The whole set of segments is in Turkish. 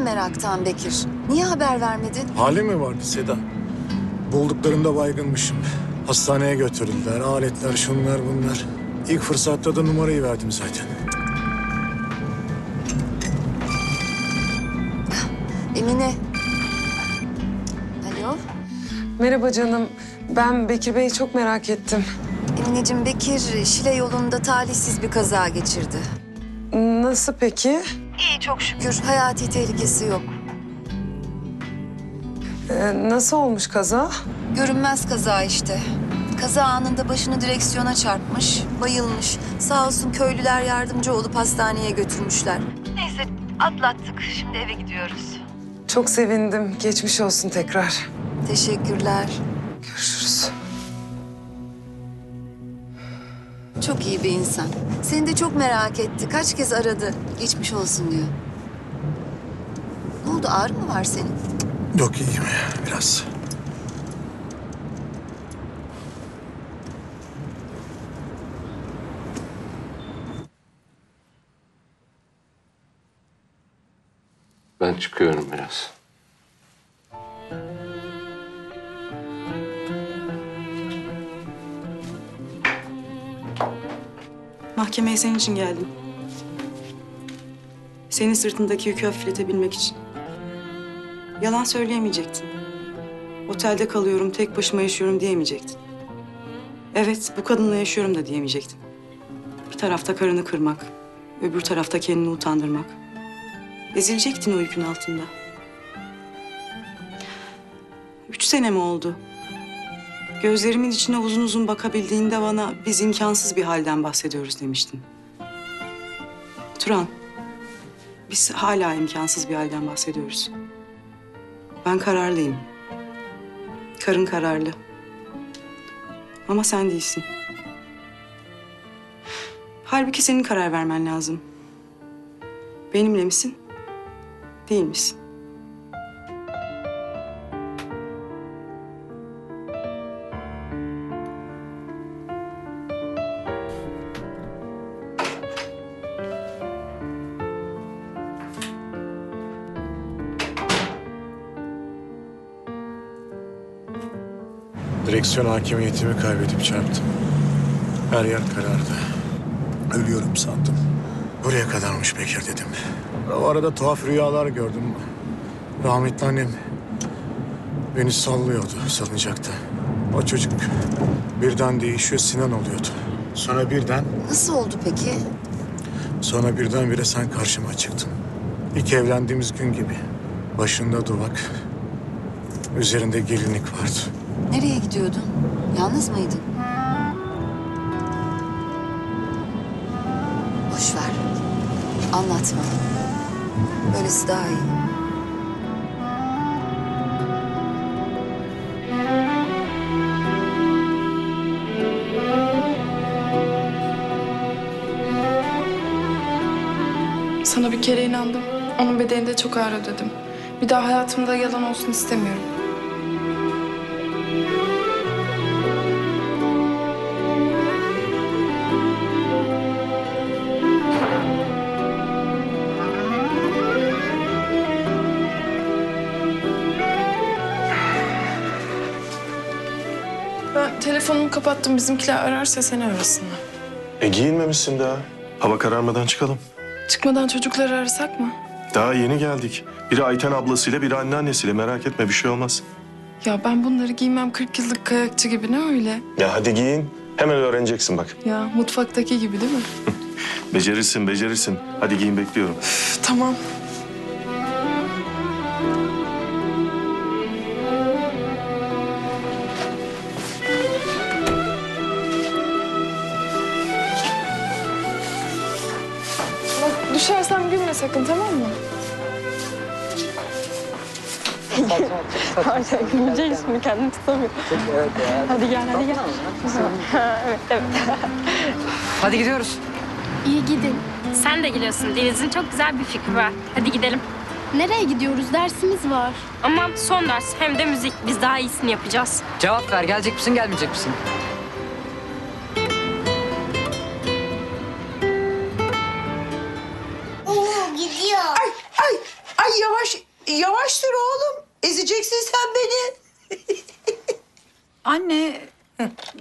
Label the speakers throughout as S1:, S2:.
S1: Meraktan Bekir. Niye haber vermedin?
S2: Hali mi vardı Seda? Bulduklarında baygınmışım. Hastaneye götürüldüler. Aletler, şunlar bunlar. İlk fırsatta da numarayı verdim zaten.
S1: Emine. Alo.
S3: Merhaba canım. Ben Bekir Bey'i çok merak ettim.
S1: Emineciğim Bekir Şile yolunda talihsiz bir kaza geçirdi.
S3: Nasıl peki?
S1: İyi çok şükür. Hayati tehlikesi yok.
S3: Ee, nasıl olmuş kaza?
S1: Görünmez kaza işte. Kaza anında başını direksiyona çarpmış, bayılmış. Sağ olsun köylüler yardımcı olup hastaneye götürmüşler. Neyse atlattık. Şimdi eve gidiyoruz.
S3: Çok sevindim. Geçmiş olsun tekrar.
S1: Teşekkürler.
S3: Görüşürüz.
S1: Çok iyi bir insan. Seni de çok merak etti. Kaç kez aradı. Geçmiş olsun diyor. Ne oldu ağrı mı var senin?
S2: Yok iyiyim biraz.
S4: Ben çıkıyorum biraz.
S5: Mahkemeye senin için geldim. Senin sırtındaki yükü hafifletebilmek için. Yalan söyleyemeyecektin. Otelde kalıyorum, tek başıma yaşıyorum diyemeyecektin. Evet, bu kadınla yaşıyorum da diyemeyecektin. Bir tarafta karını kırmak, öbür tarafta kendini utandırmak. Ezilecektin o yükün altında. Üç sene mi oldu? Gözlerimin içine uzun uzun bakabildiğinde bana biz imkansız bir halden bahsediyoruz demiştin. Turan, biz hala imkansız bir halden bahsediyoruz. Ben kararlıyım. Karın kararlı. Ama sen değilsin. Halbuki senin karar vermen lazım. Benimle misin? Değil misin?
S2: Direksiyon hakimiyetimi kaybedip çarptım. Her yer karardı. Ölüyorum sandım. Buraya kadarmış Bekir dedim. O arada tuhaf rüyalar gördüm. Rahmetli annem beni sallıyordu salıncakta. O çocuk birden değişiyor Sinan oluyordu. Sonra birden,
S1: Nasıl oldu peki?
S2: sonra birdenbire sen karşıma çıktın. İlk evlendiğimiz gün gibi. Başında duvak, üzerinde gelinlik vardı.
S1: Nereye gidiyordun? Yalnız mıydın? Boş ver. Anlatma. Böylesi daha iyi.
S6: Sana bir kere inandım. Onun bedeninde çok ağır ödedim. Bir daha hayatımda yalan olsun istemiyorum. Telefonumu kapattım. Bizimkiler ararsa seni arasınlar.
S7: E giyinmemişsin daha. Hava kararmadan çıkalım.
S6: Çıkmadan çocukları arasak mı?
S7: Daha yeni geldik. Biri Ayten ablasıyla, biri anneannesiyle. Merak etme bir şey olmaz.
S6: Ya ben bunları giymem 40 yıllık kayakçı gibi ne öyle?
S7: Ya hadi giyin. Hemen öğreneceksin bak.
S6: Ya mutfaktaki gibi değil mi?
S7: Becerirsin, becerirsin. Hadi giyin bekliyorum.
S6: Üf, tamam. Sakın tamam mı?
S8: Güleceğiz şimdi kendini tutamıyor. Hadi gel hadi gel. evet evet.
S9: Hadi gidiyoruz.
S10: İyi gidin.
S8: Sen de geliyorsun. Deniz'in çok güzel bir fikri var. Hadi gidelim.
S10: Nereye gidiyoruz? Dersimiz var.
S8: Aman son ders hem de müzik. Biz daha iyisini yapacağız.
S9: Cevap ver. Gelecek misin, gelmeyecek misin?
S3: Yavaş
S11: dur oğlum. Ezeceksin sen beni.
S12: Anne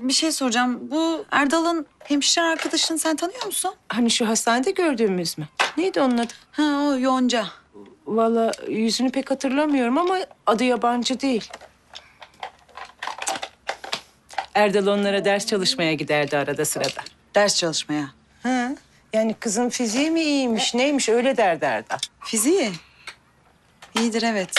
S12: bir şey soracağım. Bu Erdal'ın hemşire arkadaşını sen tanıyor musun?
S11: Hani şu hastanede gördüğümüz mü? Neydi onun adı?
S12: Ha o Yonca.
S11: Vallahi yüzünü pek hatırlamıyorum ama adı yabancı değil. Erdal onlara ders çalışmaya giderdi arada sırada.
S12: Ders çalışmaya.
S11: Ha, yani kızın fiziği mi iyiymiş, neymiş öyle derdi Erdal.
S12: Fiziği. İyidir evet.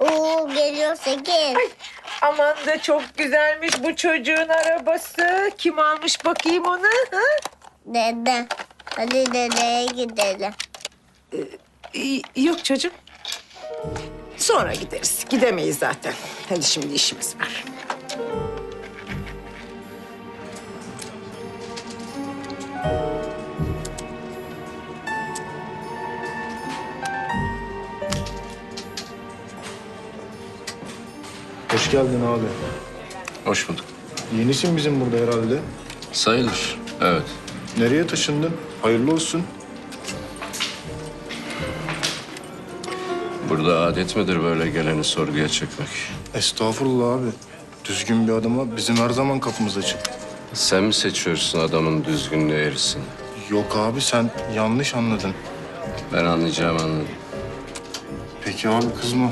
S13: Oo geliyor sekiz.
S11: Aman da çok güzelmiş bu çocuğun arabası. Kim almış bakayım onu? Ha?
S13: Dede. Hadi dedeye gidelim.
S11: Ee, Yok çocuğum. Sonra gideriz. Gidemeyiz zaten. Hadi şimdi işimiz var.
S2: Hoş geldin abi.
S4: Hoş bulduk.
S2: Yenisin bizim burada herhalde.
S4: Sayılır. Evet.
S2: Nereye taşındın? Hayırlı olsun.
S4: Burada adet midir böyle geleni sorguya çekmek?
S2: Estağfurullah abi. Düzgün bir adama bizim her zaman kapımız açık.
S4: Sen mi seçiyorsun adamın düzgünlüğü eğrisini?
S2: Yok abi sen yanlış anladın.
S4: Ben anlayacağım anladım.
S2: Peki abi kızma.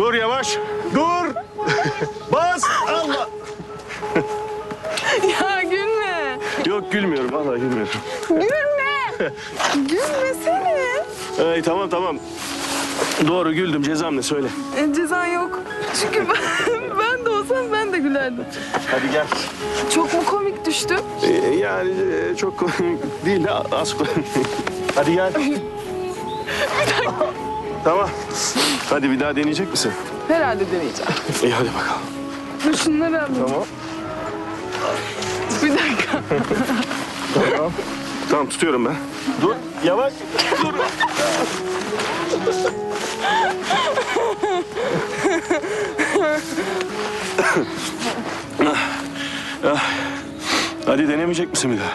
S7: Dur yavaş. Dur. Bas. Allah.
S6: Ya gülme.
S7: Yok gülmüyorum vallahi gülmüyorum.
S6: Gülme. Gülmesene.
S7: Ay tamam tamam. Doğru güldüm cezam ne söyle.
S6: E, cezan yok. Çünkü ben, ben de olsam ben de gülerdim.
S7: Hadi gel.
S6: Çok mu komik düştü?
S7: Ee, yani e, çok komik değil de az komik. Hadi gel. tamam. Hadi bir daha deneyecek misin?
S6: Herhalde deneyeceğim.
S7: İyi hadi bakalım.
S6: Dur şunları alayım.
S7: Tamam.
S6: Bir dakika.
S7: Tamam. Tamam tutuyorum ben. Dur yavaş. Dur. Hadi denemeyecek misin bir daha?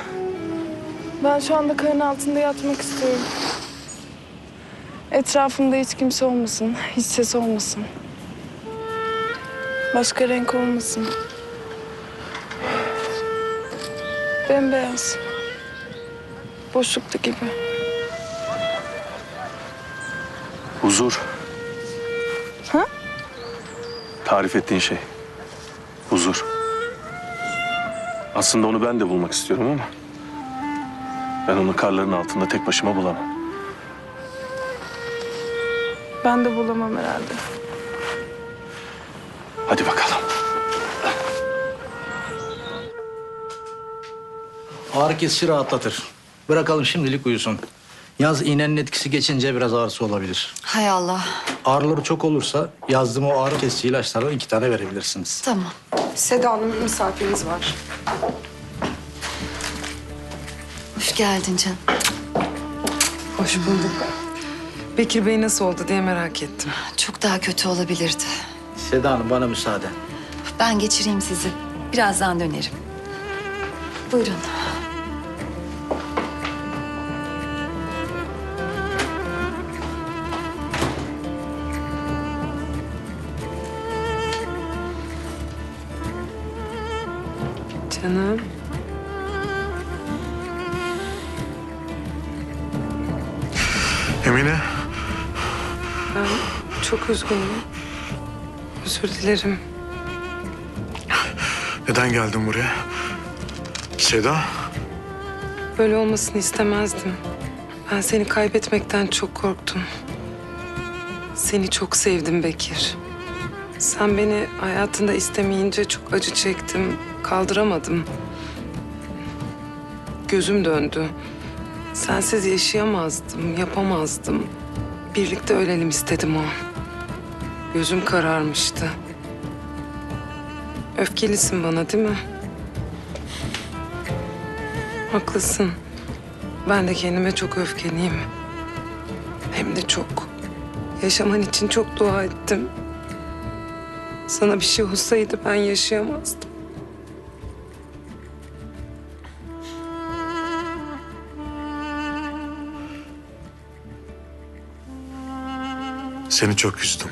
S6: Ben şu anda karın altında yatmak istiyorum. Etrafımda hiç kimse olmasın, hiç ses olmasın. Başka renk olmasın. Bembeyaz. Boşlukta gibi.
S7: Huzur.
S6: Ha?
S7: Tarif ettiğin şey. Huzur. Aslında onu ben de bulmak istiyorum ama... ...ben onu karların altında tek başıma bulamam.
S6: Ben de bulamam herhalde.
S7: Hadi bakalım.
S14: Ağrı kesici rahatlatır. Bırakalım şimdilik uyusun. Yaz iğnenin etkisi geçince biraz ağrısı olabilir.
S1: Hay Allah.
S14: Ağrıları çok olursa yazdığım o ağrı kesici ilaçlardan iki tane verebilirsiniz.
S1: Tamam.
S3: Seda Hanım misafiriniz var.
S1: Hoş geldin canım.
S3: Hoş bulduk. Bekir Bey nasıl oldu diye merak ettim.
S1: Çok daha kötü olabilirdi.
S14: Seda Hanım bana müsaade.
S1: Ben geçireyim sizi. Birazdan dönerim. Buyurun.
S3: Canım.
S2: Emine.
S3: Çok üzgünüm. Özür dilerim.
S2: Neden geldin buraya? Seda.
S3: Böyle olmasını istemezdim. Ben seni kaybetmekten çok korktum. Seni çok sevdim Bekir. Sen beni hayatında istemeyince çok acı çektim. Kaldıramadım. gözüm döndü. Sensiz yaşayamazdım, yapamazdım. Birlikte ölelim istedim o an. Gözüm kararmıştı. Öfkelisin bana değil mi? Haklısın. Ben de kendime çok öfkeliyim. Hem de çok. Yaşaman için çok dua ettim. Sana bir şey olsaydı ben yaşayamazdım.
S2: Seni çok üzdüm.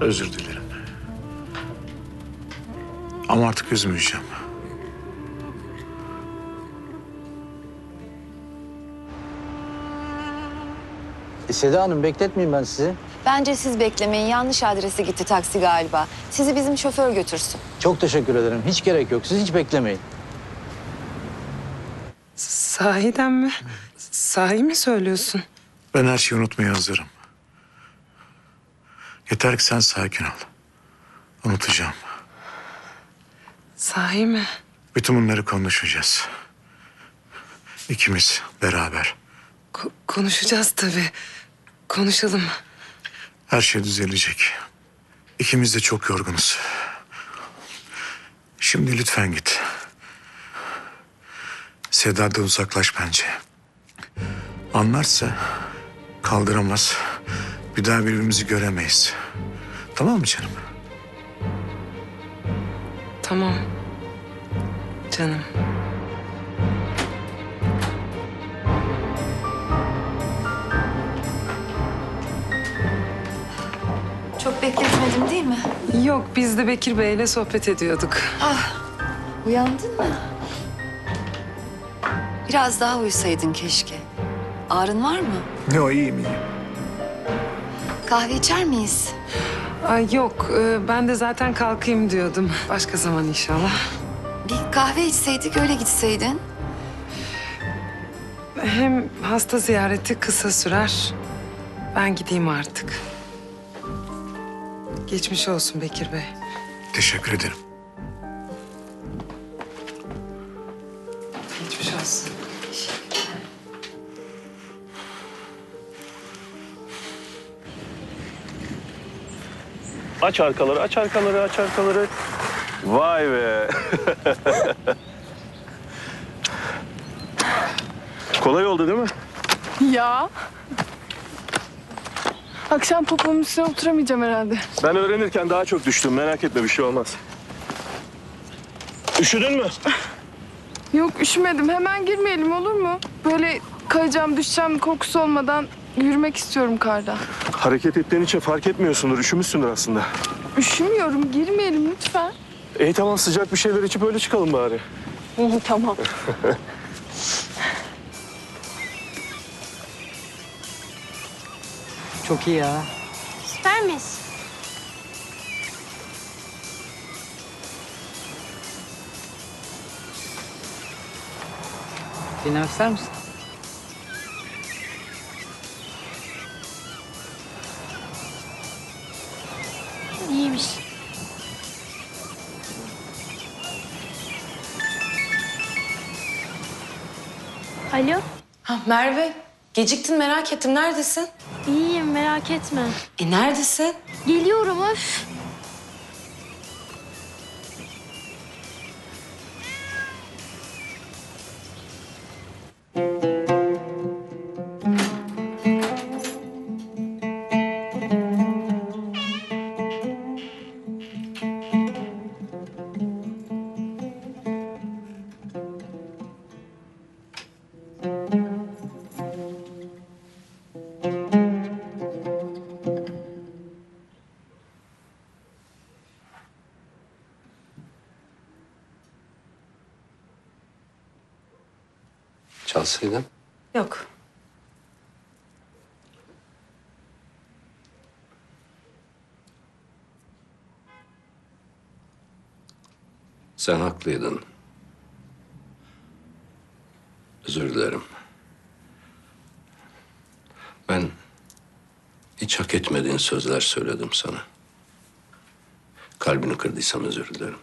S2: Özür dilerim. Ama artık üzmeyeceğim.
S14: E, Seda Hanım bekletmeyeyim ben sizi.
S1: Bence siz beklemeyin. Yanlış adrese gitti taksi galiba. Sizi bizim şoför götürsün.
S14: Çok teşekkür ederim. Hiç gerek yok. Siz hiç beklemeyin.
S3: Sahiden mi? Sahi mi söylüyorsun?
S2: Ben her şeyi unutmaya hazırım. Yeter ki sen sakin ol. Unutacağım.
S3: Sahi mi?
S2: Bütün bunları konuşacağız. İkimiz beraber.
S3: Ko- konuşacağız tabii. Konuşalım.
S2: Her şey düzelecek. İkimiz de çok yorgunuz. Şimdi lütfen git. Seda'dan uzaklaş bence. Anlarsa kaldıramaz. Bir daha birbirimizi göremeyiz. Tamam mı canım?
S3: Tamam. Canım.
S1: Çok bekletmedim değil mi?
S3: Yok biz de Bekir Bey'le sohbet ediyorduk.
S1: Ah, uyandın mı? Biraz daha uyusaydın keşke. Ağrın var mı?
S2: Yok iyiyim iyiyim.
S1: Kahve içer miyiz?
S3: Ay yok e, ben de zaten kalkayım diyordum. Başka zaman inşallah.
S1: Bir kahve içseydik öyle gitseydin.
S3: Hem hasta ziyareti kısa sürer. Ben gideyim artık. Geçmiş olsun Bekir Bey.
S2: Teşekkür ederim.
S7: Aç arkaları, aç arkaları, aç arkaları. Vay be. Kolay oldu değil mi?
S6: Ya. Akşam popomun üstüne oturamayacağım herhalde.
S7: Ben öğrenirken daha çok düştüm. Merak etme bir şey olmaz. Üşüdün mü?
S6: Yok üşümedim. Hemen girmeyelim olur mu? Böyle kayacağım, düşeceğim korkusu olmadan yürümek istiyorum karda.
S7: Hareket ettiğin için fark etmiyorsundur. Üşümüşsündür aslında.
S6: Üşümüyorum. Girmeyelim lütfen.
S7: İyi tamam sıcak bir şeyler içip öyle çıkalım bari.
S6: İyi tamam.
S9: Çok iyi ya.
S10: Süpermiş.
S9: Dinlemek ister misin?
S10: Alo.
S3: Ha, Merve geciktin merak ettim. Neredesin?
S10: İyiyim merak etme.
S3: E neredesin?
S10: Geliyorum öf.
S4: Çalsaydın.
S5: Yok.
S4: Sen haklıydın. Özür dilerim. Ben hiç hak etmediğin sözler söyledim sana. Kalbini kırdıysam özür dilerim.